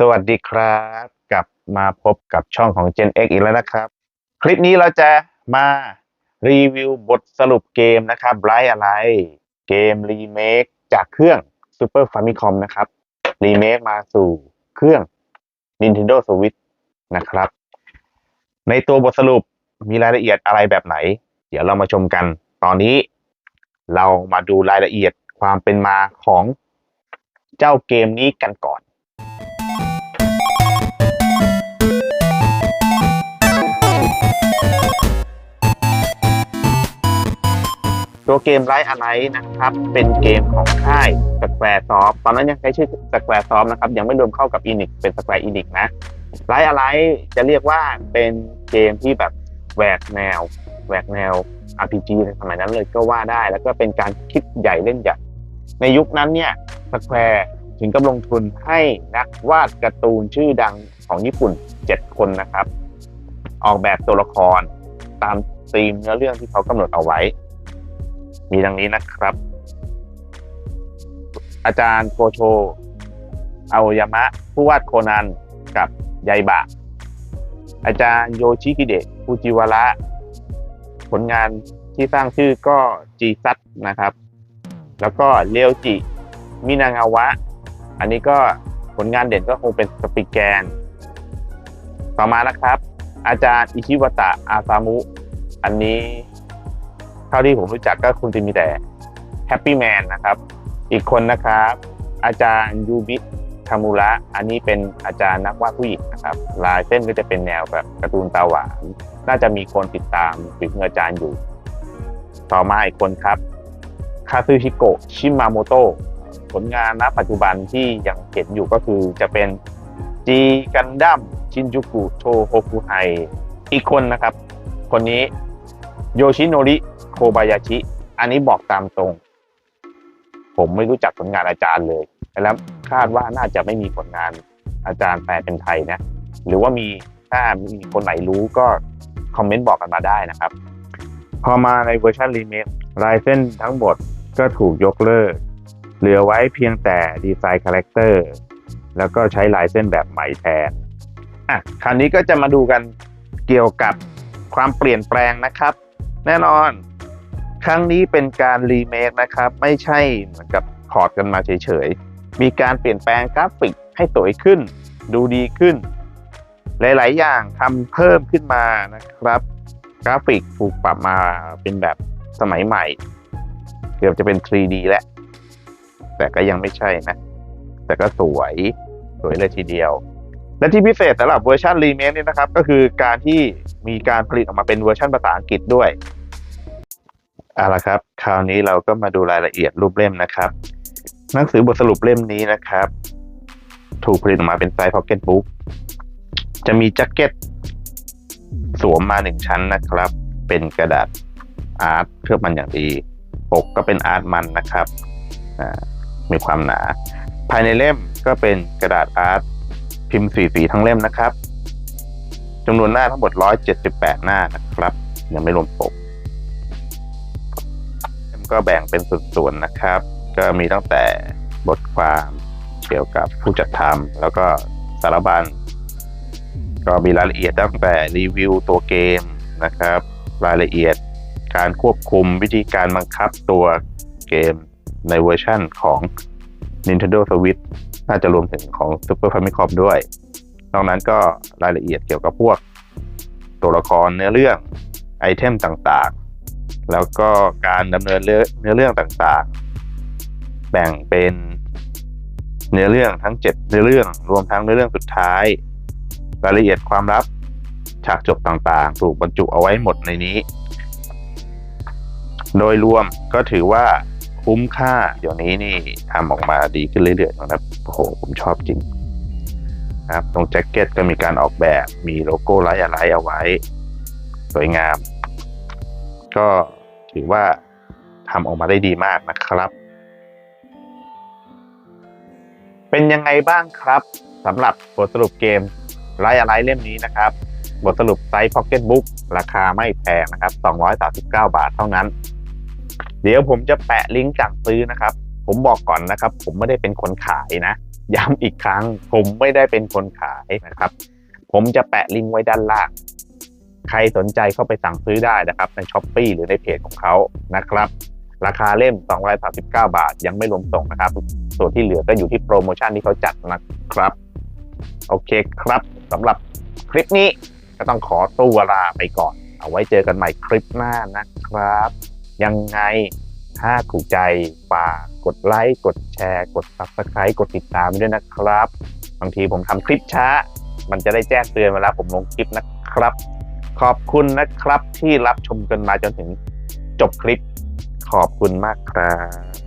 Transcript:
สวัสดีครับ กลับมาพบกับช่องของ Gen X อีกแล้วนะครับ คลิปนี้เราจะมารีวิวบทสรุปเกมนะครับไ i อะไร เกมรีเมคจากเครื่อง Super Famicom นะครับ รีเมคมาสู่เครื่อง Nintendo Switch นะครับ ในตัวบทสรุปมีรายละเอียดอะไรแบบไหน เดี๋ยวเรามาชมกัน ตอนนี้ เรามาดูรายละเอียดความเป็นมาของเจ้าเกมนี้กันก่อน เกมไ i อะไรนะครับ เป็นเกมของค่ายสแควร์ซอฟตอนนั้นยังใช้ชื่อสแควร์ซอฟนะครับ ยังไม่รวมเข้ากับอินิกเป็นสแควร์อินิกนะไ i อะไรจะเรียกว่าเป็นเกมที่แบบแหวกแนวแหวกแนว RPG ในสมัยนั้นเลยก็ว่าได้ แล้วก็เป็นการคิดใหญ่เล่นใหญ่ ในยุคนั้นเนี่ยสแควร์ถึงกับลงทุนให้นักวาดการ์ตูนชื่อดังของญี่ปุ่น 7 คนนะครับ ออกแบบตัวละครตามธีมเนื้อเรื่องที่เขากำหนดเอาไว้ มีดังนี้นะครับ อาจารย์โกโชอาโอยามะ ผู้วาดโคนันกับไยบะ อาจารย์โยชิกิเดะฟูจิวาระ ผลงานที่สร้างชื่อก็จีซัตนะครับ แล้วก็เรียวจิ มินางาวะ อันนี้ก็ผลงานเด่นก็คงเป็นสปิแกน ต่อมานะครับ อาจารย์อิชิวตะอาซามุ อันนี้ ท่าที่ผมรู้จักก็คงจะมีแต่แฮปปี้แมนนะครับ อีกคนนะครับอาจารย์ยูบิคามูระอันนี้เป็นอาจารย์นักวาดผู้หญิงนะครับ ลายเส้นก็จะเป็นแนวแบบการ์ตูนตาหวาน น่าจะมีคนติดตามฝีมืออาจารย์อยู่ ต่อมาอีกคนครับคาซึชิโกะชิมาโมโตะผลงานณปัจจุบันที่ยังเห็นอยู่ก็คือจะเป็นจีกันดั้มชินจูกุโชโฮคุไฮอีกคนนะครับ คนนี้โยชิโนริ โคบายาชิ อันนี้บอกตามตรง ผมไม่รู้จักผลงานอาจารย์เลยแล้วคาดว่าน่าจะไม่มีผลงานอาจารย์แปลเป็นไทยนะ หรือว่ามีถ้ามีคนไหนรู้ก็คอมเมนต์บอกกันมาได้นะครับ พอมาในเวอร์ชันรีเมคลายเส้นทั้งหมดก็ถูกยกเลิก เหลือไว้เพียงแต่ดีไซน์คาแรคเตอร์แล้วก็ใช้ลายเส้นแบบใหม่แทน อะ คราวนี้ก็จะมาดูกันเกี่ยวกับความเปลี่ยนแปลงนะครับ แน่นอน ครั้งนี้เป็นการรีเมคนะครับ ไม่ใช่เหมือนกับพอร์ตกันมาเฉยๆ มีการเปลี่ยนแปลงกราฟิกให้สวยขึ้น ดูดีขึ้น หลายๆ อย่างทำเพิ่มขึ้นมานะครับ กราฟิกถูกปรับมาเป็นแบบสมัยใหม่ เกือบจะเป็น 3D แล้ว แต่ก็ยังไม่ใช่นะ แต่ก็สวย สวยเลยทีเดียว และที่พิเศษสำหรับเวอร์ชันรีเมคนี่นะครับ ก็คือการที่มีการผลิตออกมาเป็นเวอร์ชันภาษาอังกฤษด้วย เอาละครับ คราวนี้เราก็มาดูรายละเอียดรูปเล่มนะครับ หนังสือบทสรุปเล่มนี้นะครับ ถูกผลิตออกมาเป็นไซส์พ็อกเก็ตบุ๊กจะมีแจ็คเก็ตสวมมาหนึ่งชั้นนะครับ เป็นกระดาษอาร์ตเคลือบมันอย่างดีปกก็เป็นอาร์ตมันนะครับมีความหนา ภายในเล่มก็เป็นกระดาษอาร์ตพิมพ์สีสีทั้งเล่มนะครับจำนวนหน้าทั้งหมด 178 หน้านะครับ ยังไม่รวมปก ก็แบ่งเป็นส่วนๆนะครับ ก็มีตั้งแต่บทความเกี่ยวกับผู้จัดทำแล้วก็สารบัญก็มีรายละเอียดตั้งแต่รีวิวตัวเกมนะครับ รายละเอียดการควบคุมวิธีการบังคับตัวเกมในเวอร์ชั่นของ Nintendo Switch น่าจะรวมถึงของ Super Famicom ด้วย นอกนั้นก็รายละเอียดเกี่ยวกับพวกตัวละครเนื้อเรื่องไอเทมต่างๆ แล้วก็การดำเนินเรื่องเนื้อเรื่องต่างๆ แบ่งเป็นเนื้อเรื่องทั้ง 7 เนื้อเรื่องรวมทั้งเนื้อเรื่องสุดท้าย รายละเอียดความลับฉากจบต่างๆ ถูกบรรจุเอาไว้หมดในนี้ โดยรวมก็ถือว่าคุ้มค่าเดี๋ยวนี้นี่ทำออกมาดีขึ้นเรื่อยๆนะครับโอ้โหผมชอบจริงนะครับตรงแจ็คเก็ตก็มีการออกแบบมีโลโก้ไลท์อะไรเอาไว้ สวยงาม ก็ ถือว่าทำออกมาได้ดีมากนะครับ เป็นยังไงบ้างครับสำหรับบทสรุปเกมไลท์อะไรเล่มนี้นะครับ บทสรุปไซส์พ็อกเก็ตบุ๊กราคาไม่แพงนะครับ 239 บาทเท่านั้น เดี๋ยวผมจะแปะลิงก์สั่งซื้อนะครับ ผมบอกก่อนนะครับ ผมไม่ได้เป็นคนขายนะ ย้ำอีกครั้ง ผมไม่ได้เป็นคนขายนะครับ ผมจะแปะลิงก์ไว้ด้านล่าง ใครสนใจเข้าไปสั่งซื้อได้นะครับ ในช้อปปีหรือในเพจของเขานะครับ ราคาเล่ม 239 บาท ยังไม่รวมส่งนะครับ ส่วนที่เหลือก็อยู่ที่โปรโมชั่นที่เขาจัดนะครับ โอเคครับสำหรับคลิปนี้ก็ต้องขอตัวลาไปก่อน เอาไว้เจอกันใหม่คลิปหน้านะครับ ยังไงถ้าถูกใจฝากกดไลค์กดแชร์ กด subscribe กดติดตามด้วยนะครับ บางทีผมทำคลิปช้า มันจะได้แจ้งเตือนเวลาผมลงคลิปนะครับ ขอบคุณนะครับที่รับชมกันมาจนถึงจบคลิป ขอบคุณมากครับ